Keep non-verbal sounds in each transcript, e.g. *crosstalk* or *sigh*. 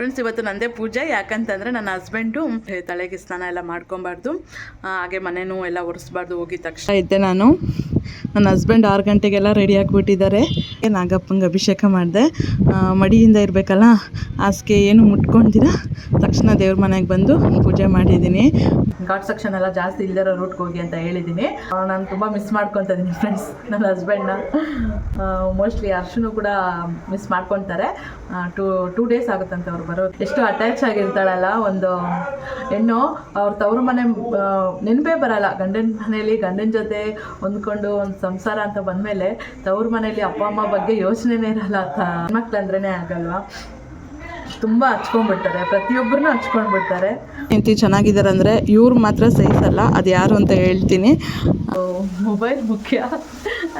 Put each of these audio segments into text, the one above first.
Friends, ಇವತ್ತು ನಂದೇ ಪೂಜೆ. ಯಾಕಂತಂದರೆ ನನ್ನ ಹಸ್ಬೆಂಡು ತಲೆಗೆ ಸ್ನಾನ ಎಲ್ಲ ಮಾಡ್ಕೊಬಾರ್ದು. ಹಾಗೆ ಮನೆನೂ ಎಲ್ಲ ಒರೆಸ್ಬಾರ್ದು ಹೋಗಿದ ತಕ್ಷಣ. ಇದ್ದೆ ನಾನು. ನನ್ನ ಹಸ್ಬೆಂಡ್ ಆರು ಗಂಟೆಗೆಲ್ಲ ರೆಡಿ ಆಗಿಬಿಟ್ಟಿದ್ದಾರೆ. ನಾಗಪ್ಪಂಗೆ ಅಭಿಷೇಕ ಮಾಡಿದೆ. ಮಡಿಯಿಂದ ಇರಬೇಕಲ್ಲ, ಹಾಸಿಗೆ ಏನು ಮುಟ್ಕೊಂಡಿರ ತಕ್ಷಣ ದೇವ್ರ ಮನೆಗೆ ಬಂದು ಪೂಜೆ ಮಾಡಿದ್ದೀನಿ. ಘಾಟ್ ಸೆಕ್ಷನ್ ಎಲ್ಲ ಜಾಸ್ತಿ ಇಲ್ದಿರೋ ರೂಟ್ಗೆ ಹೋಗಿ ಅಂತ ಹೇಳಿದ್ದೀನಿ ನಾನು ತುಂಬ ಮಿಸ್ ಮಾಡ್ಕೊತಾ ಇದ್ದೀನಿ ಫ್ರೆಂಡ್ಸ್ ನನ್ನ ಹಸ್ಬೆಂಡ್ನ ಮೋಸ್ಟ್ಲಿ ಅರ್ಶನು ಕೂಡ ಮಿಸ್ ಮಾಡ್ಕೊತಾರೆ. ಟೂ ಟೂ ಡೇಸ್ ಆಗುತ್ತಂತ ಅವ್ರು ಬರೋದು. ಎಷ್ಟು ಅಟ್ಯಾಚ್ ಆಗಿರ್ತಾಳಲ್ಲ, ಒಂದು ಹೆಣ್ಣು, ಅವ್ರ ತವ್ರ ಮನೆ ನೆನಪೇ ಬರಲ್ಲ. ಗಂಡನ ಮನೇಲಿ ಗಂಡನ ಜೊತೆ ಹೊಂದ್ಕೊಂಡು ಒಂದು ಸಂಸಾರ ಅಂತ ಬಂದಮೇಲೆ ತವ್ರ ಮನೇಲಿ ಅಪ್ಪ, ಅಮ್ಮ ಬಗ್ಗೆ ಯೋಚನೆನೇ ಇರಲ್ಲ. ಮಕ್ಳು ಅಂದ್ರೇ ಆಗಲ್ವಾ? ತುಂಬ ಹಚ್ಕೊಂಡ್ಬಿಡ್ತಾರೆ ಪ್ರತಿಯೊಬ್ಬರನ್ನೂ ಹಚ್ಕೊಂಡ್ಬಿಡ್ತಾರೆ. ಎಂತಿ ಚೆನ್ನಾಗಿದ್ದಾರೆ ಅಂದರೆ ಇವ್ರು ಮಾತ್ರ ಸಹಿಸಲ್ಲ ಅದು ಯಾರು ಅಂತ ಹೇಳ್ತೀನಿ. ಮೊಬೈಲ್ ಮುಖ್ಯ.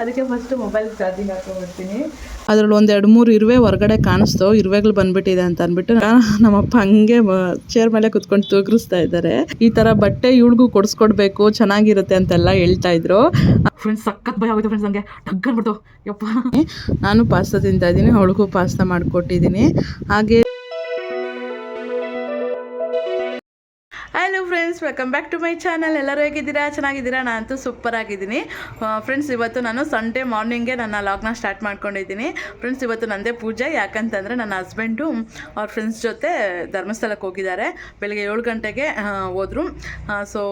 ಅದಕ್ಕೆ ಫಸ್ಟು ಮೊಬೈಲ್ ಚಾರ್ಜಿಂಗ್ ಹಾಕೊಂಡ್ಬಿಡ್ತೀನಿ ಅದ್ರಲ್ಲಿ ಒಂದು ಎರಡು ಮೂರು ಇರುವೆ ಹೊರಗಡೆ ಕಾಣಿಸ್ತು ಇರುವೆಗಳು ಬಂದ್ಬಿಟ್ಟಿದೆ ಅಂತ ಅಂದ್ಬಿಟ್ಟು ನಮ್ಮಪ್ಪ ಹಂಗೆ ಚೇರ್ ಮೇಲೆ ಕುತ್ಕೊಂಡು ತೂಗ್ರಿಸ್ತಾ ಇದ್ದಾರೆ. ಈ ಥರ ಬಟ್ಟೆ ಇವಳಿಗೂ ಕೊಡಿಸ್ಕೊಡ್ಬೇಕು ಚೆನ್ನಾಗಿರುತ್ತೆ ಅಂತೆಲ್ಲ ಹೇಳ್ತಾ ಇದ್ರು. ಫ್ರೆಂಡ್ಸ್ ಸಖತ್ ಭಯ ಆಗುತ್ತೆ ಫ್ರೆಂಡ್ಸ್ ನನಗೆ ಟಗ್ಗನ್ಬಿಟ್ಟು ಯಪ್ಪ. ನಾನು ಪಾಸ್ತಾ ತಿಂತಾ ಇದ್ದೀನಿ ಅವಳಿಗೂ ಪಾಸ್ತಾ ಮಾಡಿಕೊಟ್ಟಿದ್ದೀನಿ. ಹಾಗೆ hello friends welcome back to my channel ಎಲ್ಲರೂ ಹೇಗಿದ್ದೀರಾ? ಚೆನ್ನಾಗಿದ್ದೀರಾ? ನಾನಂತೂ ಸೂಪರ್ ಆಗಿದ್ದೀನಿ. ಫ್ರೆಂಡ್ಸ್ ಇವತ್ತು ನಾನು ಸಂಡೇ ಮಾರ್ನಿಂಗೇ ನನ್ನ ಲಾಗ್ನ ಸ್ಟಾರ್ಟ್ ಮಾಡ್ಕೊಂಡಿದ್ದೀನಿ. ಫ್ರೆಂಡ್ಸ್ ಇವತ್ತು ನಂದೇ ಪೂಜೆ. ಯಾಕಂತಂದರೆ ನನ್ನ ಹಸ್ಬೆಂಡು ಅವ್ರ ಫ್ರೆಂಡ್ಸ್ ಜೊತೆ ಧರ್ಮಸ್ಥಳಕ್ಕೆ ಹೋಗಿದ್ದಾರೆ. ಬೆಳಗ್ಗೆ ಏಳು ಗಂಟೆಗೆ ಹೋದ್ರು. ಸೊ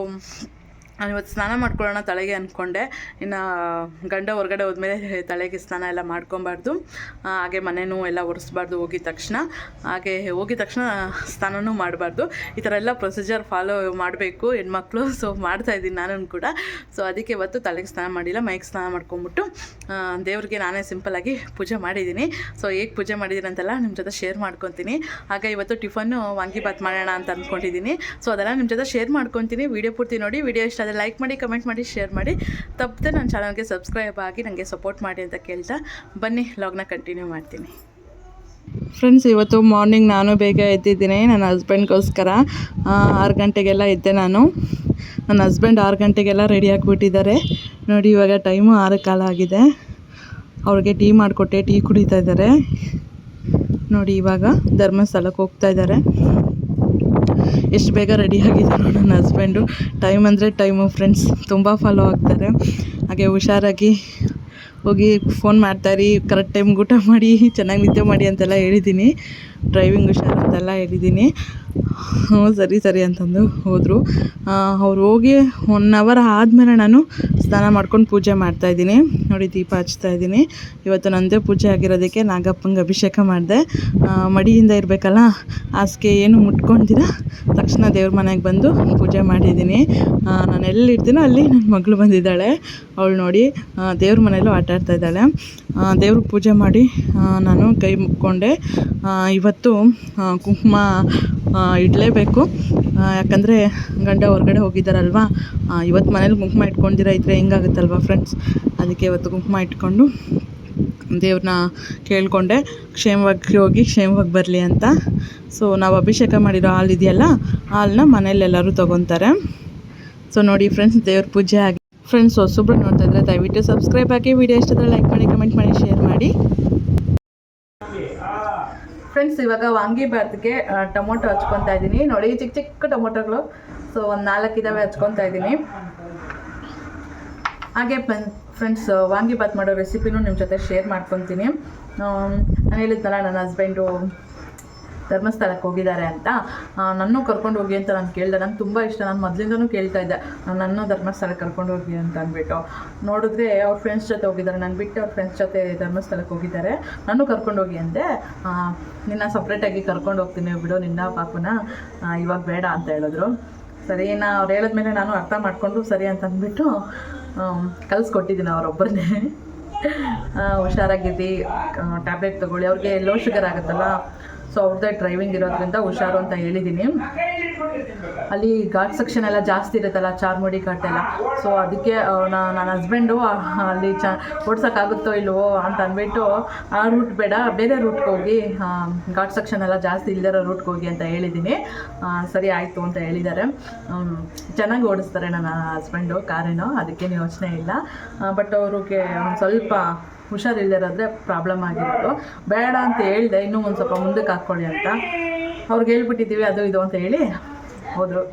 ನಾನು ಇವತ್ತು ಸ್ನಾನ ಮಾಡ್ಕೊಳ್ಳೋಣ ತಲೆಗೆ ಅಂದ್ಕೊಂಡೆ ಇನ್ನು ಗಂಡ ಹೊರಗಡೆ ಹೋದ್ಮೇಲೆ ತಲೆಗೆ ಸ್ನಾನ ಎಲ್ಲ ಮಾಡ್ಕೊಬಾರ್ದು. ಹಾಗೆ ಮನೆನೂ ಎಲ್ಲ ಒರೆಸ್ಬಾರ್ದು ಹೋಗಿದ ತಕ್ಷಣ. ಹಾಗೆ ಹೋಗಿದ ತಕ್ಷಣ ಸ್ನಾನನೂ ಮಾಡಬಾರ್ದು. ಈ ಥರ ಎಲ್ಲ ಪ್ರೊಸೀಜರ್ ಫಾಲೋ ಮಾಡಬೇಕು, ಹೆಣ್ಮಕ್ಳು. *laughs* ಸೊ ಮಾಡ್ತಾಯಿದ್ದೀನಿ ನಾನು ಕೂಡ. ಸೊ ಅದಕ್ಕೆ ಇವತ್ತು ತಲೆಗೆ ಸ್ನಾನ ಮಾಡಿಲ್ಲ, ಮೈಗೆ ಸ್ನಾನ ಮಾಡ್ಕೊಂಬಿಟ್ಟು ದೇವ್ರಿಗೆ ನಾನೇ ಸಿಂಪಲಾಗಿ ಪೂಜೆ ಮಾಡಿದ್ದೀನಿ. ಸೊ ಹೇಗೆ ಪೂಜೆ ಮಾಡಿದ್ದೀನಿ ಅಂತೆಲ್ಲ ನಿಮ್ಮ ಜೊತೆ ಶೇರ್ ಮಾಡ್ಕೊತೀನಿ. ಹಾಗೆ ಇವತ್ತು ಟಿಫನ್ನು ವಾಂಗಿಬಾತ್ ಮಾಡೋಣ ಅಂತ ಅಂದ್ಕೊಂಡಿದ್ದೀನಿ ಸೊ ಅದೆಲ್ಲ ನಿಮ್ಮ ಜೊತೆ ಶೇರ್ ಮಾಡ್ಕೊತೀನಿ. ವಿಡಿಯೋ ಪೂರ್ತಿ ನೋಡಿ. ವಿಡಿಯೋ ಇಷ್ಟ ಆದರೆ ಲೈಕ್ ಮಾಡಿ ಕಮೆಂಟ್ ಮಾಡಿ ಶೇರ್ ಮಾಡಿ. ತಪ್ಪದೆ ನನ್ನ ಚಾನಲ್ಗೆ ಸಬ್ಸ್ಕ್ರೈಬ್ ಆಗಿ ನನಗೆ ಸಪೋರ್ಟ್ ಮಾಡಿ ಅಂತ ಕೇಳ್ತಾ ಬನ್ನಿ ಲಾಗ್ನ ಕಂಟಿನ್ಯೂ ಮಾಡ್ತೀನಿ. ಫ್ರೆಂಡ್ಸ್ ಇವತ್ತು ಮಾರ್ನಿಂಗ್ ನಾನು ಬೇಗ ಎದ್ದಿದ್ದೀನಿ, ನನ್ನ ಹಸ್ಬೆಂಡ್ಗೋಸ್ಕರ ಆರು ಗಂಟೆಗೆಲ್ಲ ಇದ್ದೆ ನಾನು. ನನ್ನ ಹಸ್ಬೆಂಡ್ ಆರು ಗಂಟೆಗೆಲ್ಲ ರೆಡಿ ಆಗಿಬಿಟ್ಟಿದ್ದಾರೆ. ನೋಡಿ, ಇವಾಗ ಟೈಮು ಆರು ಕಾಲ ಆಗಿದೆ. ಅವ್ರಿಗೆ ಟೀ ಮಾಡಿಕೊಟ್ಟೆ, ಟೀ ಕುಡಿತಾ ಇದ್ದಾರೆ. ನೋಡಿ, ಇವಾಗ ಧರ್ಮಸ್ಥಳಕ್ಕೆ ಹೋಗ್ತಾ ಇದ್ದಾರೆ. ಎಷ್ಟು ಬೇಗ ರೆಡಿ ಆಗಿದ್ದಾರೆ ನನ್ನ ಹಸ್ಬೆಂಡು ಟೈಮ್ ಅಂದರೆ ಟೈಮು ಫ್ರೆಂಡ್ಸ್ ತುಂಬ ಫಾಲೋ ಆಗ್ತಾರೆ. ಹಾಗೆ ಹುಷಾರಾಗಿ ಹೋಗಿ ಫೋನ್ ಮಾಡ್ತಾಯಿರಿ ಕರೆಕ್ಟ್ ಟೈಮ್ಗೆ ಊಟ ಮಾಡಿ, ಚೆನ್ನಾಗಿ ನಿದ್ದೆ ಮಾಡಿ ಅಂತೆಲ್ಲ ಹೇಳಿದ್ದೀನಿ ಡ್ರೈವಿಂಗ್ ಹುಷಾರು ಅಂತೆಲ್ಲ ಹೇಳಿದ್ದೀನಿ ಹ್ಞೂ ಸರಿ ಸರಿ ಅಂತಂದು ಹೋದರು. ಅವ್ರು ಹೋಗಿ ಒನ್ ಅವರ್ ಆದಮೇಲೆ ನಾನು ಸ್ನಾನ ಮಾಡ್ಕೊಂಡು ಪೂಜೆ ಮಾಡ್ತಾಯಿದ್ದೀನಿ ನೋಡಿ, ದೀಪ ಹಚ್ತಾ ಇದ್ದೀನಿ. ಇವತ್ತು ನಂದೇ ಪೂಜೆ ಆಗಿರೋದಕ್ಕೆ ನಾಗಪ್ಪಂಗೆ ಅಭಿಷೇಕ ಮಾಡಿದೆ. ಮಡಿಯಿಂದ ಇರಬೇಕಲ್ಲ, ಹಾಸಿಗೆ ಏನು ಮುಟ್ಕೊಂಡಿರ ತಕ್ಷಣ ದೇವ್ರ ಮನೆಗೆ ಬಂದು ಪೂಜೆ ಮಾಡಿದ್ದೀನಿ. ನಾನು ಎಲ್ಲಿರ್ತೀನೋ ಅಲ್ಲಿ ನನ್ನ ಮಗಳು ಬಂದಿದ್ದಾಳೆ. ಅವಳು ನೋಡಿ ದೇವ್ರ ಮನೇಲೂ ಆಟ ಆಡ್ತಾ ಇದ್ದಾಳೆ. ದೇವ್ರಿಗೆ ಪೂಜೆ ಮಾಡಿ ನಾನು ಕೈ ಮುಕ್ಕೊಂಡೆ. ಇವತ್ತು ಕುಂಕುಮ ಇಡಲೇಬೇಕು. ಯಾಕಂದರೆ ಗಂಡ ಹೊರಗಡೆ ಹೋಗಿದ್ದಾರಲ್ವಾ? ಇವತ್ತು ಮನೇಲಿ ಕುಂಕುಮ ಇಟ್ಕೊಂಡಿರ ಇದ್ದರೆ ಹೆಂಗಾಗುತ್ತಲ್ವಾ ಫ್ರೆಂಡ್ಸ್ ಅದಕ್ಕೆ ಇವತ್ತು ಕುಂಕುಮ ಇಟ್ಕೊಂಡು ದೇವ್ರನ್ನ ಕೇಳಿಕೊಂಡೆ. ಕ್ಷೇಮವಾಗಿ ಹೋಗಿ, ಕ್ಷೇಮವಾಗಿ ಬರಲಿ ಅಂತ. ಸೊ ನಾವು ಅಭಿಷೇಕ ಮಾಡಿರೋ ಹಾಲು ಇದೆಯಲ್ಲ ಹಾಲನ್ನ ಮನೇಲಿ ಎಲ್ಲರೂ ತೊಗೊತಾರೆ. ಸೊ ನೋಡಿ ಫ್ರೆಂಡ್ಸ್ ದೇವ್ರ ಪೂಜೆ ಆಗಿ ಫ್ರೆಂಡ್ಸ್ ಹೊಸೊಬ್ರು ನೋಡ್ತಾ ಇದ್ರೆ ದಯವಿಟ್ಟು ಸಬ್ಸ್ಕ್ರೈಬ್ ಆಗಿ ವಿಡಿಯೋ ಇಷ್ಟ ಲೈಕ್ ಮಾಡಿ ಕಮೆಂಟ್ ಮಾಡಿ ಶೇರ್ ಮಾಡಿ. ಫ್ರೆಂಡ್ಸ್ ಇವಾಗ ವಾಂಗಿಬಾತ್ಗೆ ಟೊಮೊಟೊ ಹಚ್ಕೊತಾ ಇದ್ದೀನಿ. ನೋಡಿ, ಚಿಕ್ಕ ಚಿಕ್ಕ ಟೊಮೊಟೊಗಳು. ಸೊ ಒಂದು ನಾಲ್ಕು ಇದಾವೆ ಹಚ್ಕೊತಾ ಇದ್ದೀನಿ. ಹಾಗೆ ಫ್ರೆಂಡ್ಸ್ ವಾಂಗಿ ಬಾತ್ ಮಾಡೋ ರೆಸಿಪಿನೂ ನಿಮ್ಮ ಜೊತೆ ಶೇರ್ ಮಾಡ್ಕೊತೀನಿ. ನಾನು ಹೇಳಿದ್ನಲ್ಲ, ನನ್ನ ಹಸ್ಬೆಂಡು ಧರ್ಮಸ್ಥಳಕ್ಕೆ ಹೋಗಿದ್ದಾರೆ ಅಂತ. ನನ್ನೂ ಕರ್ಕೊಂಡು ಹೋಗಿ ಅಂತ ನಾನು ಕೇಳಿದೆ. ನಂಗೆ ತುಂಬ ಇಷ್ಟ. ನಾನು ಮೊದಲಿಂದನೂ ಕೇಳ್ತಾ ಇದ್ದೆ. ನನ್ನೂ ಧರ್ಮಸ್ಥಳಕ್ಕೆ ಕರ್ಕೊಂಡು ಹೋಗಿ ಅಂತ ಅಂದ್ಬಿಟ್ಟು. ನೋಡಿದ್ರೆ ಅವ್ರ ಫ್ರೆಂಡ್ಸ್ ಜೊತೆ ಹೋಗಿದ್ದಾರೆ. ನಾನು ಬಿಟ್ಟು ಅವ್ರ ಫ್ರೆಂಡ್ಸ್ ಜೊತೆ ಧರ್ಮಸ್ಥಳಕ್ಕೆ ಹೋಗಿದ್ದಾರೆ. ನಾನು ಕರ್ಕೊಂಡು ಹೋಗಿ ಅಂದೆ. ನಿನ್ನ ಸಪ್ರೇಟಾಗಿ ಕರ್ಕೊಂಡು ಹೋಗ್ತೀನಿ ಬಿಡು. ನಿನ್ನ ಪಾಪನ ಇವಾಗ ಬೇಡ ಅಂತ ಹೇಳಿದ್ರು. ಸರಿ ನಾ ಅವ್ರು ಹೇಳಿದ್ಮೇಲೆ ನಾನು ಅರ್ಥ ಮಾಡಿಕೊಂಡು ಸರಿ ಅಂತ ಅಂದ್ಬಿಟ್ಟು ಕಲಿಸ್ಕೊಟ್ಟಿದ್ದೀನಿ ಅವರೊಬ್ಬರನ್ನೇ ಹುಷಾರಾಗಿದ್ದಿ ಟ್ಯಾಬ್ಲೆಟ್ ತೊಗೊಳ್ಳಿ. ಅವ್ರಿಗೆ ಲೋ ಶುಗರ್ ಆಗುತ್ತಲ್ಲ. ಸೊ ಅವ್ರದ್ದೇ ಡ್ರೈವಿಂಗ್ ಇರೋದ್ರಿಂದ ಹುಷಾರು ಅಂತ ಹೇಳಿದ್ದೀನಿ. ಅಲ್ಲಿ ಘಾಟ್ ಸೆಕ್ಷನ್ ಎಲ್ಲ ಜಾಸ್ತಿ ಇರುತ್ತಲ್ಲ, ಚಾರ್ಮುಡಿ ಎಲ್ಲ. ಸೊ ಅದಕ್ಕೆ ನನ್ನ ಹಸ್ಬೆಂಡು ಅಲ್ಲಿ ಚ, ಓಡ್ಸೋಕ್ಕಾಗುತ್ತೋ ಇಲ್ವೋ ಅಂತ ಅಂದ್ಬಿಟ್ಟು ಆ ರೂಟ್ ಬೇಡ, ಬೇರೆ ರೂಟ್ಗೆ ಹೋಗಿ ಘಾಟ್ ಸೆಕ್ಷನ್ ಎಲ್ಲ ಜಾಸ್ತಿ ಇಲ್ದಿರೋ ರೂಟ್ಗೆ ಹೋಗಿ ಅಂತ ಹೇಳಿದ್ದೀನಿ. ಸರಿ ಆಯಿತು ಅಂತ ಹೇಳಿದ್ದಾರೆ. ಚೆನ್ನಾಗಿ ಓಡಿಸ್ತಾರೆ ನನ್ನ ಹಸ್ಬೆಂಡು ಕಾರೇನೋ, ಅದಕ್ಕೇನು ಯೋಚನೆ ಇಲ್ಲ. ಬಟ್ ಅವ್ರಿಗೆ ಒಂದು ಸ್ವಲ್ಪ ಹುಷಾರಿಲ್ದಿರೋದ್ರೆ ಪ್ರಾಬ್ಲಮ್ ಆಗಿರೋದು. ಬೇಡ ಅಂತ ಹೇಳಿದೆ, ಇನ್ನೂ ಒಂದು ಸ್ವಲ್ಪ ಮುಂದಕ್ಕೆ ಹಾಕ್ಕೊಳ್ಳಿ ಅಂತ. ಅವ್ರಿಗೆ ಹೇಳ್ಬಿಟ್ಟಿದ್ದೀವಿ, ಅದು ಇದು ಅಂತ ಹೇಳಿ ಹೋದರು.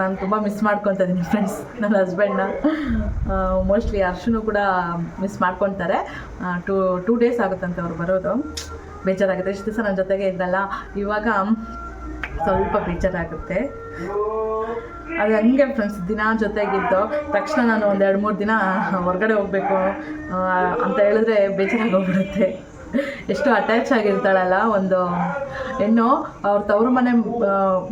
ನಾನು ತುಂಬ ಮಿಸ್ ಮಾಡ್ಕೊತಾ ಇದ್ದೀನಿ ಫ್ರೆಂಡ್ಸ್ ನನ್ನ ಹಸ್ಬೆಂಡ್ನ ಮೋಸ್ಟ್ಲಿ ಅರ್ಶನು ಕೂಡ ಮಿಸ್ ಮಾಡ್ಕೊತಾರೆ. ಟೂ ಟೂ ಡೇಸ್ ಆಗುತ್ತಂತೆ ಅವ್ರು ಬರೋದು. ಬೇಜಾರಾಗುತ್ತೆ. ಇಷ್ಟು ದಿವಸ ನನ್ನ ಜೊತೆಗೆ ಇದ್ದಲ್ಲ. ಇವಾಗ ಸ್ವಲ್ಪ ಬೇಜಾರಾಗುತ್ತೆ. ಅದು ಹಂಗೆ ಫ್ರೆಂಡ್ಸ್ ದಿನ ಜೊತೆಗಿದ್ದು. ತಕ್ಷಣ ನಾನು ಒಂದು ಎರಡು ಮೂರು ದಿನ ಹೊರಗಡೆ ಹೋಗಬೇಕು ಅಂತ ಹೇಳಿದ್ರೆ ಬೇಜಾರಾಗೋಗ್ಬಿಡುತ್ತೆ ಎಷ್ಟು ಅಟ್ಯಾಚ್ ಆಗಿರ್ತಾಳಲ್ಲ, ಒಂದು ಹೆಣ್ಣು, ಅವ್ರ ತವ್ರ ಮನೆ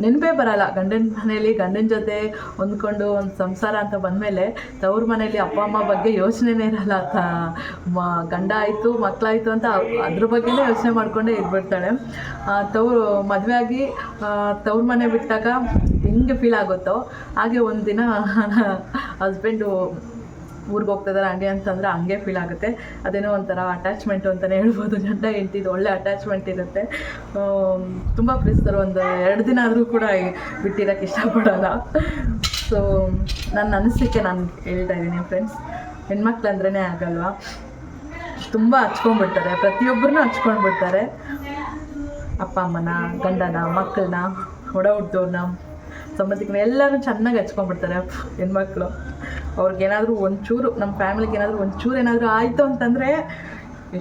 ನೆನಪೇ ಬರಲ್ಲ. ಗಂಡನ ಮನೇಲಿ ಗಂಡನ ಜೊತೆ ಹೊಂದ್ಕೊಂಡು ಒಂದು ಸಂಸಾರ ಅಂತ ಬಂದಮೇಲೆ ತವ್ರ ಮನೇಲಿ ಅಪ್ಪ, ಅಮ್ಮ ಬಗ್ಗೆ ಯೋಚನೆನೇ ಇರಲ್ಲ ತ ಮ, ಗಂಡ ಆಯಿತು ಮಕ್ಕಳಾಯಿತು ಅಂತ ಅದ್ರ ಬಗ್ಗೆನೇ ಯೋಚನೆ ಮಾಡಿಕೊಂಡೇ ಇದ್ಬಿಡ್ತಾಳೆ. ತವರು ಮದುವೆ ಆಗಿ ತವ್ರ ಮನೆ ಬಿಟ್ಟಾಗ ಹೆಂಗೆ ಫೀಲ್ ಆಗುತ್ತೋ, ಹಾಗೆ ಒಂದು ದಿನ ಹಸ್ಬೆಂಡು ಊರಿಗೆ ಹೋಗ್ತಾ ಇದ್ದಾರೆ ಹಂಗೆ ಅಂತಂದ್ರೆ ಹಂಗೆ ಫೀಲ್ ಆಗುತ್ತೆ. ಅದೇನೋ ಒಂಥರ ಅಟ್ಯಾಚ್ಮೆಂಟು ಅಂತಲೇ ಹೇಳ್ಬೋದು. ಗಂಡ ಹೆಂಡ್ತಿದು ಒಳ್ಳೆ ಅಟ್ಯಾಚ್ಮೆಂಟ್ ಇರುತ್ತೆ. ತುಂಬ ಪ್ರೀತಿಸ್ತಾರೆ. ಒಂದು ಎರಡು ದಿನ ಆದರೂ ಕೂಡ ಬಿಟ್ಟಿರೋಕ್ಕೆ ಇಷ್ಟಪಡೋಲ್ಲ. ಸೊ ನನ್ನ ಅನಿಸಿಕೆ ನಾನು ಹೇಳ್ತಾ ಇದ್ದೀನಿ ಫ್ರೆಂಡ್ಸ್ ಹೆಣ್ಮಕ್ಳು ಅಂದ್ರೇ ಆಗಲ್ವಾ? ತುಂಬ ಹಚ್ಕೊಂಡ್ಬಿಡ್ತಾರೆ. ಪ್ರತಿಯೊಬ್ಬರನ್ನೂ ಹಚ್ಕೊಂಡ್ಬಿಡ್ತಾರೆ. ಅಪ್ಪ, ಅಮ್ಮನ, ಗಂಡನ ಮಕ್ಕಳನ್ನ ಒಡ ಹುಟ್ಟಿದವ್ರನ್ನ ಸಂಬಂಧಿಕನ ಎಲ್ಲರೂ ಚೆನ್ನಾಗಿ ಹಚ್ಕೊಂಡ್ಬಿಡ್ತಾರೆ ಹೆಣ್ಮಕ್ಳು. ಅವ್ರಿಗೇನಾದರೂ ಒಂಚೂರು ನಮ್ಮ ಫ್ಯಾಮಿಲಿಗೆ ಏನಾದರೂ ಒಂಚೂರು ಏನಾದರೂ ಆಯಿತು ಅಂತಂದರೆ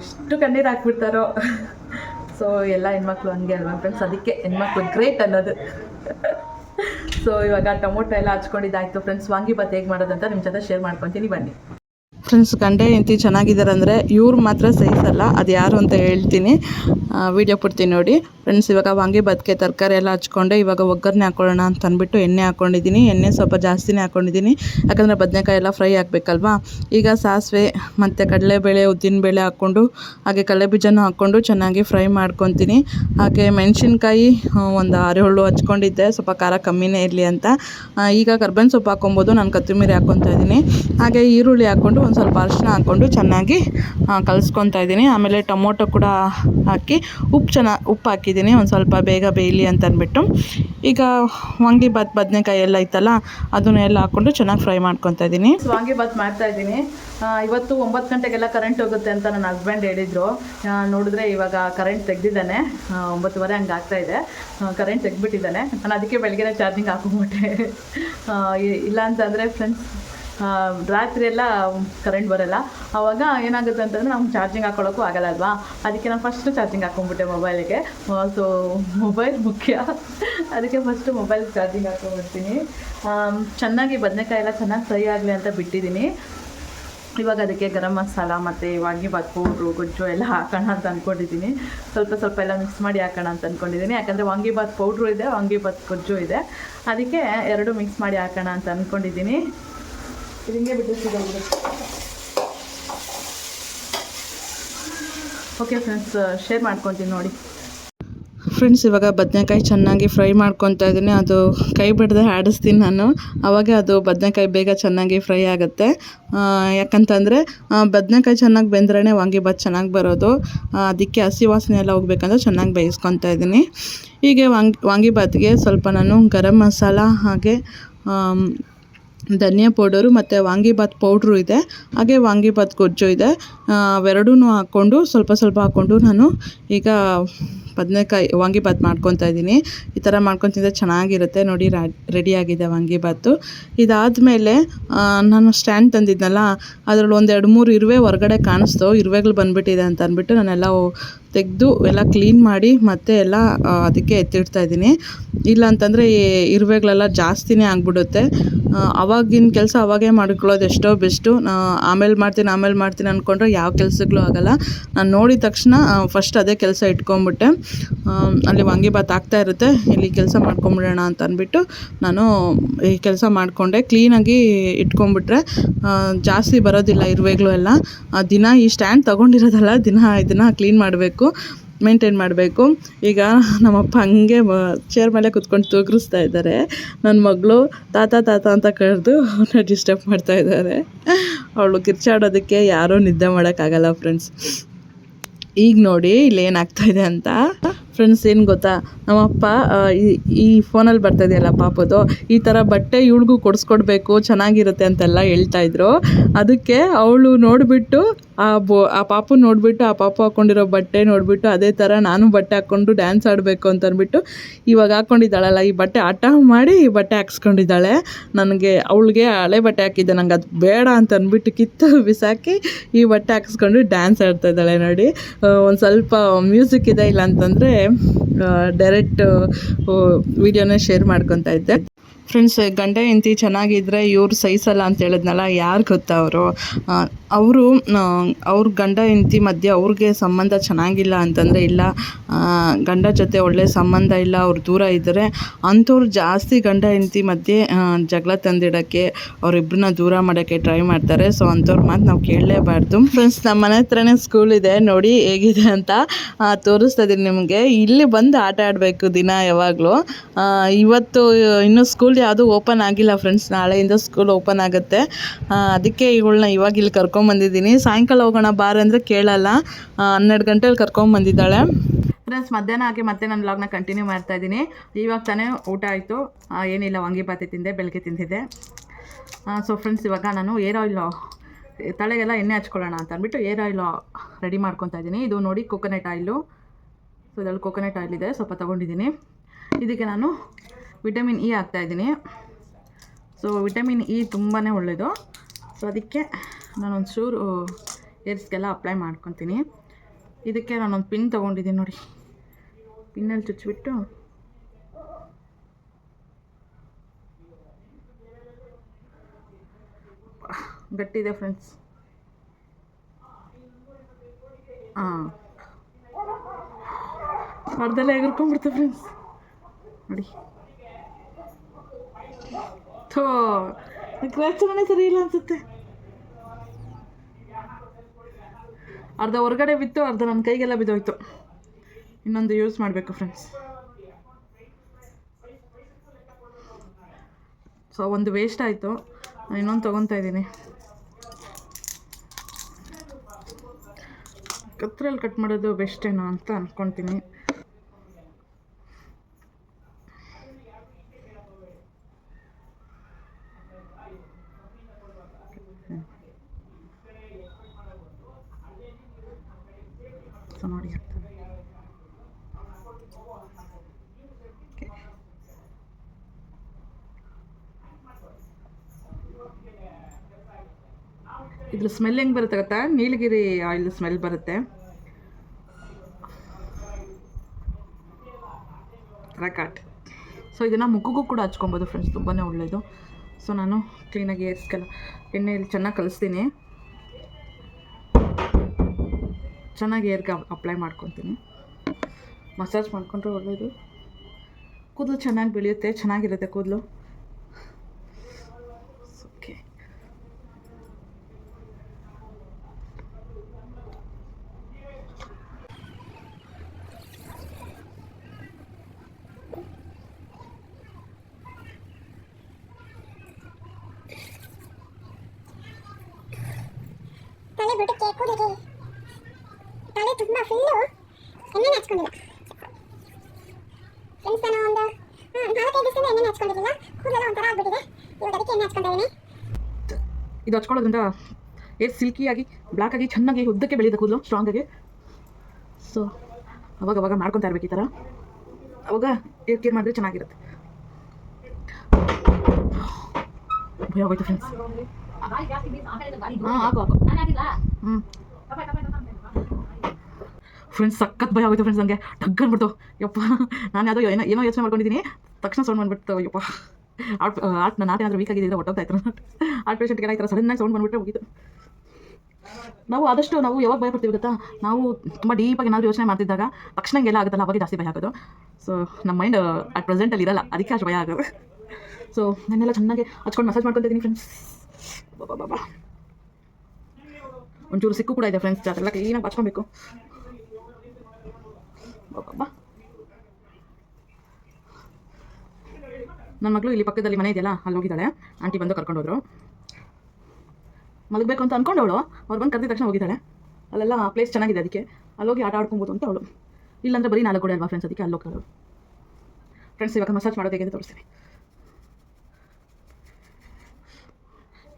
ಎಷ್ಟು ಕಣ್ಣೀರು ಹಾಕ್ಬಿಡ್ತಾರೋ. ಸೊ ಎಲ್ಲ ಹೆಣ್ಮಕ್ಳು ಹಂಗೆ ಅಲ್ವಾ ಫ್ರೆಂಡ್ಸ್ ಅದಕ್ಕೆ ಹೆಣ್ಮಕ್ಳು ಗ್ರೇಟ್ ಅನ್ನೋದು. ಸೊ ಇವಾಗ ಟೊಮೊಟೊ ಎಲ್ಲ ಹಚ್ಕೊಂಡಿದ್ದಾಯ್ತು. ಫ್ರೆಂಡ್ಸ್ ವಾಂಗಿಬಾತ್ ಹೇಗೆ ಮಾಡೋದಂತ ನಿಮ್ಮ ಜೊತೆ ಶೇರ್ ಮಾಡ್ಕೊತೀನಿ. ಬನ್ನಿ. ಫ್ರೆಂಡ್ಸ್ ಗಂಡ ಹೆಂಡತಿ ಚೆನ್ನಾಗಿದ್ದಾರೆ ಅಂದರೆ ಇವ್ರು ಮಾತ್ರ ಸಹಿಸಲ್ಲ ಅದು ಯಾರು ಅಂತ ಹೇಳ್ತೀನಿ. ವಿಡಿಯೋ ಕೊಡ್ತೀನಿ ನೋಡಿ. ಫ್ರೆಂಡ್ಸ್ ಇವಾಗ ವಾಂಗಿ ಬದುಕೆ ತರಕಾರಿ ಎಲ್ಲ ಹಚ್ಕೊಂಡೆ. ಇವಾಗ ಒಗ್ಗರಣೆ ಹಾಕೊಳ್ಳೋಣ ಅಂತ ಅಂದ್ಬಿಟ್ಟು ಎಣ್ಣೆ ಹಾಕ್ಕೊಂಡಿದ್ದೀನಿ ಎಣ್ಣೆ ಸ್ವಲ್ಪ ಜಾಸ್ತಿನೇ ಹಾಕ್ಕೊಂಡಿದ್ದೀನಿ ಯಾಕಂದರೆ ಬದನೆಕಾಯಿ ಎಲ್ಲ ಫ್ರೈ ಆಗಬೇಕಲ್ವಾ? ಈಗ ಸಾಸಿವೆ ಮತ್ತು ಕಡಲೆಬೇಳೆ, ಉದ್ದಿನಬೇಳೆ ಹಾಕ್ಕೊಂಡು, ಹಾಗೆ ಕಡಲೆಬೀಜನೂ ಹಾಕ್ಕೊಂಡು ಚೆನ್ನಾಗಿ ಫ್ರೈ ಮಾಡ್ಕೊತೀನಿ. ಹಾಗೆ ಮೆಣಸಿನ್ಕಾಯಿ ಒಂದು ಆರೇಳು ಹಚ್ಕೊಂಡಿದ್ದೆ. ಸ್ವಲ್ಪ ಖಾರ ಕಮ್ಮಿನೇ ಇರಲಿ ಅಂತ. ಈಗ ಕರ್ಬೇವಿನ ಸೊಪ್ಪು ಹಾಕೊಬೋದು ನಾನು ಕೊತ್ತಂಬರಿ ಹಾಕ್ಕೊತಾ ಇದ್ದೀನಿ. ಹಾಗೆ ಈರುಳ್ಳಿ ಹಾಕ್ಕೊಂಡು ಒಂದು ಸ್ವಲ್ಪ ಅರಿಶಿನ ಹಾಕ್ಕೊಂಡು ಚೆನ್ನಾಗಿ ಕಲಿಸ್ಕೊತಾ ಇದ್ದೀನಿ. ಆಮೇಲೆ ಟೊಮೊಟೊ ಕೂಡ ಹಾಕಿ ಉಪ್ಪು ಚೆನ್ನಾಗಿ ಉಪ್ಪು ಹಾಕಿದ್ದೀನಿ. ಒಂದು ಸ್ವಲ್ಪ ಬೇಗ ಬೇಯಲಿ ಅಂತ ಅಂದ್ಬಿಟ್ಟು. ಈಗ ವಾಂಗಿಬಾತ್ ಬದನೆಕಾಯಿ ಎಲ್ಲ ಇತ್ತಲ್ಲ ಅದನ್ನೆಲ್ಲ ಹಾಕ್ಕೊಂಡು ಚೆನ್ನಾಗಿ ಫ್ರೈ ಮಾಡ್ಕೊತಾ ಇದ್ದೀನಿ. ವಾಂಗಿಬಾತ್ ಮಾಡ್ತಾ ಇದ್ದೀನಿ. ಇವತ್ತು ಒಂಬತ್ತು ಗಂಟೆಗೆಲ್ಲ ಕರೆಂಟ್ ಹೋಗುತ್ತೆ ಅಂತ ನನ್ನ ಹಸ್ಬೆಂಡ್ ಹೇಳಿದರು. ನೋಡಿದ್ರೆ ಇವಾಗ ಕರೆಂಟ್ ತೆಗ್ದಿದ್ದಾನೆ. ಒಂಬತ್ತುವರೆ ಹಂಗೆ ಆಗ್ತಾ ಇದೆ. ಕರೆಂಟ್ ತೆಗೆದ್ಬಿಟ್ಟಿದ್ದಾನೆ. ನಾನು ಅದಕ್ಕೆ ಬೆಳಗ್ಗೆ ಚಾರ್ಜಿಂಗ್ ಹಾಕೊಂಬಿಟ್ಟೆ ಇಲ್ಲ ಅಂತಂದರೆ ಫ್ರೆಂಡ್ಸ್ ರಾತ್ರಿ ಎಲ್ಲ ಕರೆಂಟ್ ಬರಲ್ಲ. ಆವಾಗ ಏನಾಗುತ್ತೆ ಅಂತಂದರೆ ನಮ್ಗೆ ಚಾರ್ಜಿಂಗ್ ಹಾಕೊಳ್ಳೋಕ್ಕೂ ಆಗಲ್ಲ ಅಲ್ವಾ? ಅದಕ್ಕೆ ನಾನು ಫಸ್ಟು ಚಾರ್ಜಿಂಗ್ ಹಾಕೊಂಡ್ಬಿಟ್ಟೆ ಮೊಬೈಲಿಗೆ ಸೊ ಮೊಬೈಲ್ ಮುಖ್ಯ. ಅದಕ್ಕೆ ಫಸ್ಟು ಮೊಬೈಲ್ ಚಾರ್ಜಿಂಗ್ ಹಾಕೊಂಡ್ಬಿಡ್ತೀನಿ. ಚೆನ್ನಾಗಿ ಬದನೆಕಾಯಿ ಎಲ್ಲ ಚೆನ್ನಾಗಿ ಫ್ರೈ ಆಗಲಿ ಅಂತ ಬಿಟ್ಟಿದ್ದೀನಿ. ಇವಾಗ ಅದಕ್ಕೆ ಗರಂ ಮಸಾಲ ಮತ್ತು ವಾಂಗಿಬಾತ್ ಪೌಡ್ರು, ಗೊಜ್ಜು ಎಲ್ಲ ಹಾಕೋಣ ಅಂತ ಅಂದ್ಕೊಂಡಿದ್ದೀನಿ ಸ್ವಲ್ಪ ಸ್ವಲ್ಪ ಎಲ್ಲ ಮಿಕ್ಸ್ ಮಾಡಿ ಹಾಕೋಣ ಅಂತ ಅಂದ್ಕೊಂಡಿದ್ದೀನಿ ಯಾಕಂದರೆ ವಾಂಗಿಬಾತ್ ಪೌಡ್ರು ಇದೆ ವಾಂಗಿಬಾತ್ ಗೊಜ್ಜು ಇದೆ. ಅದಕ್ಕೆ ಎರಡು ಮಿಕ್ಸ್ ಮಾಡಿ ಹಾಕೋಣ ಅಂತ ಅಂದ್ಕೊಂಡಿದ್ದೀನಿ ಇದು ಹಿಂಗೆ ಓಕೆ ಫ್ರೆಂಡ್ಸ್ ಶೇರ್ ಮಾಡ್ಕೊತೀನಿ ನೋಡಿ. ಫ್ರೆಂಡ್ಸ್ ಇವಾಗ ಬದನೆಕಾಯಿ ಚೆನ್ನಾಗಿ ಫ್ರೈ ಮಾಡ್ಕೊತಾ ಇದ್ದೀನಿ. ಅದು ಕೈ ಬಿಡದೆ ಆಡಿಸ್ತೀನಿ ನಾನು. ಆವಾಗ ಅದು ಬದನೆಕಾಯಿ ಬೇಗ ಚೆನ್ನಾಗಿ ಫ್ರೈ ಆಗುತ್ತೆ. ಯಾಕಂತಂದರೆ ಬದನೆಕಾಯಿ ಚೆನ್ನಾಗಿ ಬೆಂದ್ರೇ ವಾಂಗಿಬಾತ್ ಚೆನ್ನಾಗಿ ಬರೋದು. ಅದಕ್ಕೆ ಹಸಿ ವಾಸನೆ ಎಲ್ಲ ಹೋಗ್ಬೇಕಂದ್ರೆ ಚೆನ್ನಾಗಿ ಬೇಯಿಸ್ಕೊತಾ ಇದ್ದೀನಿ. ಹೀಗೆ ವಾಂಗಿ ವಾಂಗಿಬಾತ್ಗೆ ಸ್ವಲ್ಪ ನಾನು ಗರಂ ಮಸಾಲ ಹಾಗೆ ಧನಿಯಾ ಪೌಡರು ಮತ್ತು ವಾಂಗಿಬಾತ್ ಪೌಡ್ರು ಇದೆ. ಹಾಗೆ ವಾಂಗಿಬಾತ್ ಗೊಜ್ಜು ಇದೆ. ಅವೆರಡೂ ಹಾಕ್ಕೊಂಡು ಸ್ವಲ್ಪ ಸ್ವಲ್ಪ ಹಾಕ್ಕೊಂಡು ನಾನು ಈಗ ಬದನೆಕಾಯಿ ವಾಂಗಿಬಾತ್ ಮಾಡ್ಕೊತಾ ಇದ್ದೀನಿ. ಈ ಥರ ಮಾಡ್ಕೊತಿದ್ರೆ ಚೆನ್ನಾಗಿರುತ್ತೆ. ನೋಡಿ ರೆಡಿಯಾಗಿದೆ ವಾಂಗಿಬಾತು ಇದಾದಮೇಲೆ ನಾನು ಸ್ಟ್ಯಾಂಡ್ ತಂದಿದ್ನಲ್ಲ, ಅದರಲ್ಲಿ ಒಂದು ಎರಡು ಮೂರು ಇರುವೆ ಹೊರಗಡೆ ಕಾಣಿಸ್ತು. ಇರುವೆಗಳು ಬಂದುಬಿಟ್ಟಿದೆ ಅಂತ ಅಂದ್ಬಿಟ್ಟು ನಾನೆಲ್ಲ ತೆಗೆದು ಎಲ್ಲ ಕ್ಲೀನ್ ಮಾಡಿ ಮತ್ತೆ ಎಲ್ಲ ಅದಕ್ಕೆ ಎತ್ತಿಡ್ತಾ ಇದ್ದೀನಿ. ಇಲ್ಲ ಅಂತಂದರೆ ಈ ಇರುವೆಗಳೆಲ್ಲ ಜಾಸ್ತಿನೇ ಆಗಿಬಿಡುತ್ತೆ. ಅವಾಗಿನ ಕೆಲಸ ಅವಾಗೇ ಮಾಡ್ಕೊಳ್ಳೋದು ಎಷ್ಟೋ ಬೆಸ್ಟು. ಆಮೇಲೆ ಮಾಡ್ತೀನಿ ಆಮೇಲೆ ಮಾಡ್ತೀನಿ ಅಂದ್ಕೊಂಡ್ರೆ ಯಾವ ಕೆಲಸಗಳು ಆಗಲ್ಲ. ನಾನು ನೋಡಿದ ತಕ್ಷಣ ಫಸ್ಟ್ ಅದೇ ಕೆಲಸ ಇಟ್ಕೊಂಬಿಟ್ಟೆ. ಅಲ್ಲಿ ವಾಂಗಿಬಾತ್ ಆಗ್ತಾ ಇರುತ್ತೆ. ಇಲ್ಲಿ ಕೆಲಸ ಮಾಡ್ಕೊಂಬಿಡೋಣ ಅಂತ ಅಂದ್ಬಿಟ್ಟು ನಾನು ಈ ಕೆಲಸ ಮಾಡಿಕೊಂಡೆ. ಕ್ಲೀನಾಗಿ ಇಟ್ಕೊಂಬಿಟ್ರೆ ಜಾಸ್ತಿ ಬರೋದಿಲ್ಲ ಇರುವೆಗಳು ಎಲ್ಲ. ದಿನ ಈ ಸ್ಟ್ಯಾಂಡ್ ತೊಗೊಂಡಿರೋದಲ್ಲ, ದಿನ ಇದನ್ನು ಕ್ಲೀನ್ ಮಾಡಬೇಕು. ಮೇಂಟೈನ್ ಮಾಡಬೇಕು. ಈಗ ನಮ್ಮಪ್ಪ ಹಂಗೆ ಚೇರ್ ಮೇಲೆ ಕುತ್ಕೊಂಡು ತೂಗ್ರಿಸ್ತಾ ಇದ್ದಾರೆ. ನನ್ನ ಮಗಳು ತಾತ ತಾತ ಅಂತ ಕರೆದು ಅವನ್ನ ಡಿಸ್ಟರ್ಬ್ ಮಾಡ್ತಾ ಇದ್ದಾರೆ. ಅವಳು ಕಿರ್ಚಾಡೋದಕ್ಕೆ ಯಾರೂ ನಿದ್ದೆ ಮಾಡೋಕ್ಕಾಗಲ್ಲ ಫ್ರೆಂಡ್ಸ್ ಈಗ ನೋಡಿ ಇಲ್ಲಿ ಏನಾಗ್ತಾ ಇದೆ ಅಂತ. ಫ್ರೆಂಡ್ಸ್ ಏನು ಗೊತ್ತಾ? ನಮ್ಮಪ್ಪ ಈ- ಈ ಫೋನಲ್ಲಿ ಬರ್ತಾ ಇದೆಯಲ್ಲ ಪಾಪದು, ಈ ಥರ ಬಟ್ಟೆ ಇವಳಿಗೂ ಕೊಡಿಸ್ಕೊಡ್ಬೇಕು, ಚೆನ್ನಾಗಿರುತ್ತೆ ಅಂತೆಲ್ಲ ಹೇಳ್ತಾಯಿದ್ರು ಅದಕ್ಕೆ ಅವಳು ನೋಡಿಬಿಟ್ಟು ಆ ಬೋ, ಆ ಪಾಪು ನೋಡಿಬಿಟ್ಟು, ಆ ಪಾಪು ಹಾಕ್ಕೊಂಡಿರೋ ಬಟ್ಟೆ ನೋಡಿಬಿಟ್ಟು, ಅದೇ ಥರ ನಾನು ಬಟ್ಟೆ ಹಾಕ್ಕೊಂಡು ಡ್ಯಾನ್ಸ್ ಆಡಬೇಕು ಅಂತ ಅಂದ್ಬಿಟ್ಟು ಇವಾಗ ಹಾಕ್ಕೊಂಡಿದ್ದಾಳಲ್ಲ ಈ ಬಟ್ಟೆ ಆಟ ಮಾಡಿ ಈ ಬಟ್ಟೆ ಹಾಕ್ಸ್ಕೊಂಡಿದ್ದಾಳೆ. ನನಗೆ, ಅವಳಿಗೆ ಹಳೆ ಬಟ್ಟೆ ಹಾಕಿದ್ದೆ, ನಂಗೆ ಅದು ಬೇಡ ಅಂತ ಅಂದ್ಬಿಟ್ಟು ಕಿತ್ತು ಬಿಸಾಕಿ ಈ ಬಟ್ಟೆ ಹಾಕ್ಸ್ಕೊಂಡು ಡ್ಯಾನ್ಸ್ ಆಡ್ತಾ ಇದ್ದಾಳೆ ನೋಡಿ. ಒಂದು ಸ್ವಲ್ಪ ಮ್ಯೂಸಿಕ್ ಇದೆ ಇಲ್ಲ ಅಂತಂದರೆ ಡೈರೆಕ್ಟ್ ವಿಡಿಯೋನೇ ಶೇರ್ ಮಾಡ್ಕೊತಾ ಇದ್ದೆ. ಫ್ರೆಂಡ್ಸ್ ಗಂಡ ಹೆಂಡತಿ ಚೆನ್ನಾಗಿದ್ದರೆ ಇವ್ರು ಸಹಿಸಲ್ಲ ಅಂತ ಹೇಳಿದ್ನಲ್ಲ, ಯಾರು ಗೊತ್ತಾ ಅವರು? ಅವರು ಅವ್ರ ಗಂಡ ಹೆಂಡತಿ ಮಧ್ಯೆ ಅವ್ರಿಗೆ ಸಂಬಂಧ ಚೆನ್ನಾಗಿಲ್ಲ ಅಂತಂದರೆ ಇಲ್ಲ. ಗಂಡ ಜೊತೆ ಒಳ್ಳೆ ಸಂಬಂಧ ಇಲ್ಲ, ಅವ್ರು ದೂರ ಇದ್ದರೆ. ಅಂಥವ್ರು ಜಾಸ್ತಿ ಗಂಡ ಹೆಂಡತಿ ಮಧ್ಯೆ ಜಗಳ ತಂದಿಡೋಕ್ಕೆ ಅವರಿಬ್ಬರನ್ನ ದೂರ ಮಾಡೋಕ್ಕೆ ಟ್ರೈ ಮಾಡ್ತಾರೆ. ಸೊ ಅಂಥವ್ರ ಮಾತು ನಾವು ಕೇಳಲೇಬಾರ್ದು. ಫ್ರೆಂಡ್ಸ್ ನಮ್ಮ ಮನೆ ಹತ್ರನೇ ಸ್ಕೂಲ್ ಇದೆ. ನೋಡಿ ಹೇಗಿದೆ ಅಂತ ತೋರಿಸ್ತಾ ಇದ್ದೀನಿ ನಿಮಗೆ. ಇಲ್ಲಿ ಬಂದು ಆಟ ಆಡಬೇಕು ದಿನ ಯಾವಾಗಲೂ. ಇವತ್ತು, ಇನ್ನೂ ಸ್ಕೂಲ್ ಯಾವುದೂ ಓಪನ್ ಆಗಿಲ್ಲ ಫ್ರೆಂಡ್ಸ್ ನಾಳೆಯಿಂದ ಸ್ಕೂಲ್ ಓಪನ್ ಆಗುತ್ತೆ. ಅದಕ್ಕೆ ಇವಳನ್ನ ಇವಾಗ ಇಲ್ಲಿ ಕರ್ಕೊಂಬಂದಿದ್ದೀನಿ ಸಾಯಂಕಾಲ ಹೋಗೋಣ ಬಾರ್ ಅಂದರೆ ಕೇಳಲ್ಲ. ಹನ್ನೆರಡು ಗಂಟೆಯಲ್ಲಿ ಕರ್ಕೊಂಬಂದಿದ್ದಾಳೆ ಫ್ರೆಂಡ್ಸ್ ಮಧ್ಯಾಹ್ನ ಆಗಿ ಮತ್ತೆ ನಾನು ವ್ಲಾಗ್ನ ಕಂಟಿನ್ಯೂ ಮಾಡ್ತಾ ಇದ್ದೀನಿ. ಇವಾಗ ತಾನೇ ಊಟ ಆಯಿತು. ಏನಿಲ್ಲ ವಾಂಗಿಬಾತಿ ತಿಂದೆ ಬೆಳಗ್ಗೆ ತಿಂದಿದ್ದೆ. ಸೊ ಫ್ರೆಂಡ್ಸ್ ಇವಾಗ ನಾನು ಏರ್ ಆಯಿಲ್ ತಲೆಗೆಲ್ಲ ಎಣ್ಣೆ ಹಚ್ಕೊಳ್ಳೋಣ ಅಂತ ಅಂದ್ಬಿಟ್ಟು ಏರ್ ಆಯಿಲ್ ರೆಡಿ ಮಾಡ್ಕೊತಾ ಇದ್ದೀನಿ. ಇದು ನೋಡಿ ಕೋಕೋನಟ್ ಆಯಿಲು ಸೊ ಇದರಲ್ಲಿ ಕೋಕೋನಟ್ ಆಯಿಲ್ ಇದೆ. ಸ್ವಲ್ಪ ತೊಗೊಂಡಿದ್ದೀನಿ. ಇದಕ್ಕೆ ನಾನು ವಿಟಮಿನ್ ಇ ಹಾಕ್ತಾಯಿದ್ದೀನಿ ಸೊ ವಿಟಮಿನ್ ಇ ತುಂಬಾ ಒಳ್ಳೆಯದು ಸೊ ಅದಕ್ಕೆ ನಾನೊಂದು ಚೂರು ಏರ್ಸ್ಗೆಲ್ಲ ಅಪ್ಲೈ ಮಾಡ್ಕೊತೀನಿ. ಇದಕ್ಕೆ ನಾನೊಂದು ಪಿನ್ ತೊಗೊಂಡಿದ್ದೀನಿ ನೋಡಿ. ಪಿನ್ನಲ್ಲಿ ಚುಚ್ಚಿಬಿಟ್ಟು. ಗಟ್ಟಿದೆ ಫ್ರೆಂಡ್ಸ್. ಹಾಂ ಅರ್ಧೆಲ್ಲ ಎಗರ್ಕೊಂಡ್ಬಿಡ್ತು ಫ್ರೆಂಡ್ಸ್. ನೋಡಿ. ಥೋ ಗ್ರಾಚರಣೆ ಸರಿ ಇಲ್ಲ ಅನ್ಸುತ್ತೆ. ಅರ್ಧ ಹೊರಗಡೆ ಬಿತ್ತು, ಅರ್ಧ ನನ್ನ ಕೈಗೆಲ್ಲ ಬಿದ್ದೋಯ್ತು. ಇನ್ನೊಂದು ಯೂಸ್ ಮಾಡಬೇಕು ಫ್ರೆಂಡ್ಸ್ ಸೊ ಒಂದು ವೇಸ್ಟ್ ಆಯಿತು. ಇನ್ನೊಂದು ತೊಗೊತಾ ಇದ್ದೀನಿ. ಕತ್ರಲ್ಲಿ ಕಟ್ ಮಾಡೋದು ಬೆಸ್ಟೇನೋ ಅಂತ ಅಂದ್ಕೊತೀನಿ ಸೊ ನೋಡಿ ಇದ್ರ ಸ್ಮೆಲ್ ಹೆಂಗೆ ಬರುತ್ತೆ ಗೊತ್ತಾ? ನೀಲಗಿರಿ ಆಯಿಲ್ ಸ್ಮೆಲ್ ಬರುತ್ತೆ. ರಕಾಟ್. ಸೊ ಇದನ್ನು ಮುಖಗೂ ಕೂಡ ಹಚ್ಕೊಬೋದು ಫ್ರೆಂಡ್ಸ್ ತುಂಬಾ ಒಳ್ಳೆಯದು ಸೊ ನಾನು ಕ್ಲೀನಾಗಿ ಏರ್ಸ್ಕೆಲ್ಲ ಎಣ್ಣೆಯಲ್ಲಿ ಚೆನ್ನಾಗಿ ಕಲಿಸ್ತೀನಿ. ಚೆನ್ನಾಗಿ ಏರ್ಗೆ ಅಪ್ಲೈ ಮಾಡ್ಕೊತೀನಿ. ಮಸಾಜ್ ಮಾಡಿಕೊಂಡ್ರೆ ಒಳ್ಳೆಯದು ಕೂದಲು ಚೆನ್ನಾಗಿ ಬೆಳೆಯುತ್ತೆ, ಚೆನ್ನಾಗಿರುತ್ತೆ ಕೂದಲು ಓಕೆ ಬುಡಕ್ಕೆ ಕೂದಲಿಗೆ ತಲೆ ತುಂಬ ಫುಲ್ಲು ಎಣ್ಣೆ ಹಚ್ಕೊಂಡಿಲ್ಲ ಫ್ರೆಂಡ್ಸ್ ನಾನು ಒಂದು ನಾಲ್ಕೈದು ದಿವಸದಿಂದ ಎಣ್ಣೆ ಹಚ್ಕೊಂಡಿರಲಿಲ್ಲ ಕೂದಲೆಲ್ಲ ಒಂಥರ ಆಗ್ಬಿಟ್ಟಿದೆ ಇವಾಗ ಅದಕ್ಕೆ ಎಣ್ಣೆ ಹಚ್ಕೊಂಡಿದ್ದೀನಿ ಇದು ಹಚ್ಕೊಳ್ಳೋದ್ರಿಂದ ಆಗಿ ಬ್ಲ್ಯಾಕ್ ಆಗಿ, ಚೆನ್ನಾಗಿ ಉದ್ದಕ್ಕೆ ಬೆಳೆಯುತ್ತೆ ಕೂದಲು ಸ್ಟ್ರಾಂಗ್ ಆಗಿ. ಸೊ ಅವಾಗ ಅವಾಗ ಮಾಡ್ಕೊತಾ ಇರ್ಬೇಕು ಈ ಥರ ಅವಾಗ ಏರ್ ಕೇರ್ ಮಾಡಿದ್ರೆ ಚೆನ್ನಾಗಿರುತ್ತೆ. ಭಯ ಆಗೋಯ್ತು ಫ್ರೆಂಡ್ಸ್ ಫ್ರೆಂಡ್ಸ್ ಸಖತ್ ಭಯ ಆಗೋಯ್ತು ಫ್ರೆಂಡ್ಸ್ ನನಗೆ ಟಗ್ ಅಂದ್ಬಿಡ್ತು ಯಪ್ಪ, ನಾನು ಯಾವುದೋ ಏನೋ ಏನೋ ಯೋಚನೆ ಮಾಡ್ಕೊಂಡಿದ್ದೀನಿ. ತಕ್ಷಣ ಸೌಂಡ್ ಬಂದ್ಬಿಡ್ತು. ಯಪ್ಪ. ಆರ್ಟ್ ಆರ್ಟ್ ನಾನು ಆಟ ಏನಾದರೂ ವೀಕ್ ಆಗಿದ್ದರೆ ಹೊಟ್ಟೋಗ್ತಾ ಇತ್ತು. ಆರ್ಟ್ ಪೇಷೆಂಟ್ಗೆ ಸಡನ್ ಸಡನ್ನಾಗಿ ಸೌಂಡ್ ಬಂದ್ಬಿಟ್ರೆ ಹೋಗಿತ್ತು ನಾವು ಆದಷ್ಟು ನಾವು ಯಾವಾಗ ಭಯ ಪಡ್ತೀವಿ ಗೊತ್ತಾ? ನಾವು ತುಂಬ ಡೀಪಾಗಿ ಏನಾದರೂ ಯೋಚನೆ ಮಾಡ್ತಿದ್ದಾಗ ತಕ್ಷಣ ಎಲ್ಲ ಆಗುತ್ತಲ್ಲ, ಅವಾಗ ಜಾಸ್ತಿ ಭಯ ಆಗೋದು. ಸೊ ನಮ್ಮ ಮೈಂಡ್ ಅಟ್ ಪ್ರೆಸೆಂಟಲ್ಲಿ ಇರಲ್ಲ. ಅದಕ್ಕೆ ಅಷ್ಟು ಭಯ ಆಗೋದು. ಸೊ ನನ್ನೆಲ್ಲ ಚೆನ್ನಾಗಿ ಹಚ್ಕೊಂಡು ಮಸಾಜ್ ಮಾಡ್ಕೊತಿದ್ದೀನಿ ಫ್ರೆಂಡ್ಸ್ ಒಂಚೂರು ಸಿಕ್ಕು ಕೂಡ ಇದೆ ಫ್ರೆಂಡ್ಸ್ ಜಾತ್ರೆಲ್ಲ ಕ್ಲೀನಾಗಿ ಬಚ್ಕೊಬೇಕು. ನನ್ನ ಮಗಳು ಇಲ್ಲಿ ಪಕ್ಕದಲ್ಲಿ ಮನೆ ಇದೆಯಲ್ಲ, ಅಲ್ಲಿ ಹೋಗಿದ್ದಾಳೆ. ಆಂಟಿ ಬಂದು ಕರ್ಕೊಂಡೋದ್ರು ಮಲಗಬೇಕು ಅಂತ ಅಂದ್ಕೊಂಡವಳು ಅವ್ರು ಬಂದು ಕರೆದಿದ ತಕ್ಷಣ ಹೋಗಿದ್ದಾಳೆ. ಅಲ್ಲೆಲ್ಲ ಪ್ಲೇಸ್ ಚೆನ್ನಾಗಿದೆ ಅದಕ್ಕೆ. ಅಲ್ಲೋಗಿ ಆಟ ಆಡ್ಕೊಬೋದು ಅಂತ ಅವಳು. ಇಲ್ಲಾಂದ್ರೆ ಬರೀ ನಾಲ್ಕು ಕೂಡ ಅಲ್ವಾ ಫ್ರೆಂಡ್ಸ್ ಅದಕ್ಕೆ ಅಲ್ಲಿ ಹೋಗ್ತಾಳು ಫ್ರೆಂಡ್ಸ್ ಇವಾಗ ಮಸಾಜ್ ಮಾಡೋದು ಹೇಗೆ ತೋರಿಸ್ತೀನಿ.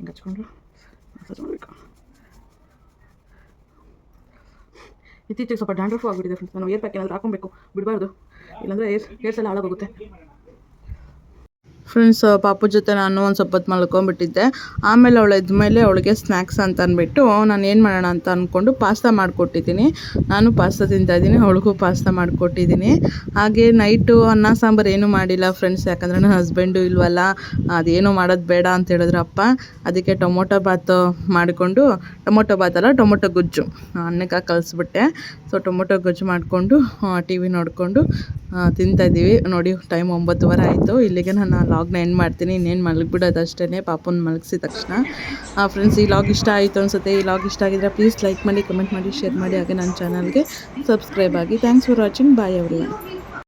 ಹಿಂಗೆ ಹಚ್ಕೊಂಡು ಮಸಾಜ್ ಮಾಡಬೇಕು ಇತ್ತೀಚೆಗೆ ಸ್ವಲ್ಪ ಡ್ಯಾಂಡ್ರಫ್ ಆಗಿಬಿಟ್ಟಿದೆ ಫ್ರೆಂಡ್ಸ್ ನಾನು ಏರ್ ಪ್ಯಾಕ್ ಏನಾದರೂ ಹಾಕೊಬೇಕು ಬಿಡಬಾರ್ದು ಇಲ್ಲಾಂದರೆ ಏರ್ ಏರ್ಸ್ ಎಲ್ಲ ಹಾಳಾಗೋಗುತ್ತೆ ಫ್ರೆಂಡ್ಸ್, ಪಾಪು ಜೊತೆ ನಾನು ಒಂದು ಸ್ವಲ್ಪ ಹೊತ್ತು ಮಲ್ಕೊಂಡ್ಬಿಟ್ಟಿದ್ದೆ. ಆಮೇಲೆ ಅವಳು ಎದ್ಮೇಲೆ ಅವಳಿಗೆ ಸ್ನ್ಯಾಕ್ಸ್ ಅಂತ ಅಂದ್ಬಿಟ್ಟು, ನಾನು ಏನು ಮಾಡೋಣ ಅಂತ ಅಂದ್ಕೊಂಡು ಪಾಸ್ತಾ ಮಾಡಿಕೊಟ್ಟಿದ್ದೀನಿ. ನಾನು ಪಾಸ್ತಾ ತಿಂತಾಯಿದ್ದೀನಿ ಅವಳಿಗೂ ಪಾಸ್ತಾ ಮಾಡಿಕೊಟ್ಟಿದ್ದೀನಿ. ಹಾಗೆ ನೈಟು ಅನ್ನ, ಸಾಂಬಾರು ಏನೂ ಮಾಡಿಲ್ಲ ಫ್ರೆಂಡ್ಸ್ ಯಾಕಂದರೆ ನನ್ನ ಹಸ್ಬೆಂಡು ಇಲ್ವಲ್ಲ, ಅದೇನು ಮಾಡೋದು ಬೇಡ ಅಂತ ಹೇಳಿದ್ರಪ್ಪ ಅದಕ್ಕೆ ಟೊಮೊಟೊ ಬಾತು ಮಾಡಿಕೊಂಡು, ಟೊಮೊಟೊ ಬಾತಲ್ಲ ಟೊಮೊಟೊ ಗೊಜ್ಜು ಅನ್ನಕ್ಕೆ ಕಲಿಸ್ಬಿಟ್ಟೆ. ಸೊ ಟೊಮೊಟೊ ಗೊಜ್ಜು ಮಾಡಿಕೊಂಡು ಟಿ ವಿ ನೋಡಿಕೊಂಡು ತಿಂತಾಯಿದ್ದೀವಿ ನೋಡಿ ಟೈಮ್ ಒಂಬತ್ತುವರೆ ಆಯಿತು. ಇಲ್ಲಿಗೆ ನಾನು ಲಾಗ್ನ ಎಂಡ್ ಮಾಡ್ತೀನಿ, ಇನ್ನೇನು ಮಲಗಿಬಿಡೋದು ಅಷ್ಟೇ ಪಾಪನ ಮಲಗಿಸಿದ ತಕ್ಷಣ. ಫ್ರೆಂಡ್ಸ್ ಈ ಲಾಗ್ ಇಷ್ಟ ಆಯಿತು ಅನ್ಸುತ್ತೆ. ಈ ಲಾಗ್ ಇಷ್ಟ ಆಗಿದ್ರೆ ಪ್ಲೀಸ್ ಲೈಕ್ ಮಾಡಿ ಕಮೆಂಟ್ ಮಾಡಿ ಶೇರ್ ಮಾಡಿ, ಹಾಗೆ ನನ್ನ ಚಾನಲ್ಗೆ ಸಬ್ಸ್ಕ್ರೈಬ್ ಆಗಿ. ಥ್ಯಾಂಕ್ಸ್ ಫಾರ್ ವಾಚಿಂಗ್ ಬಾಯ್ ಅವರಿಗೆ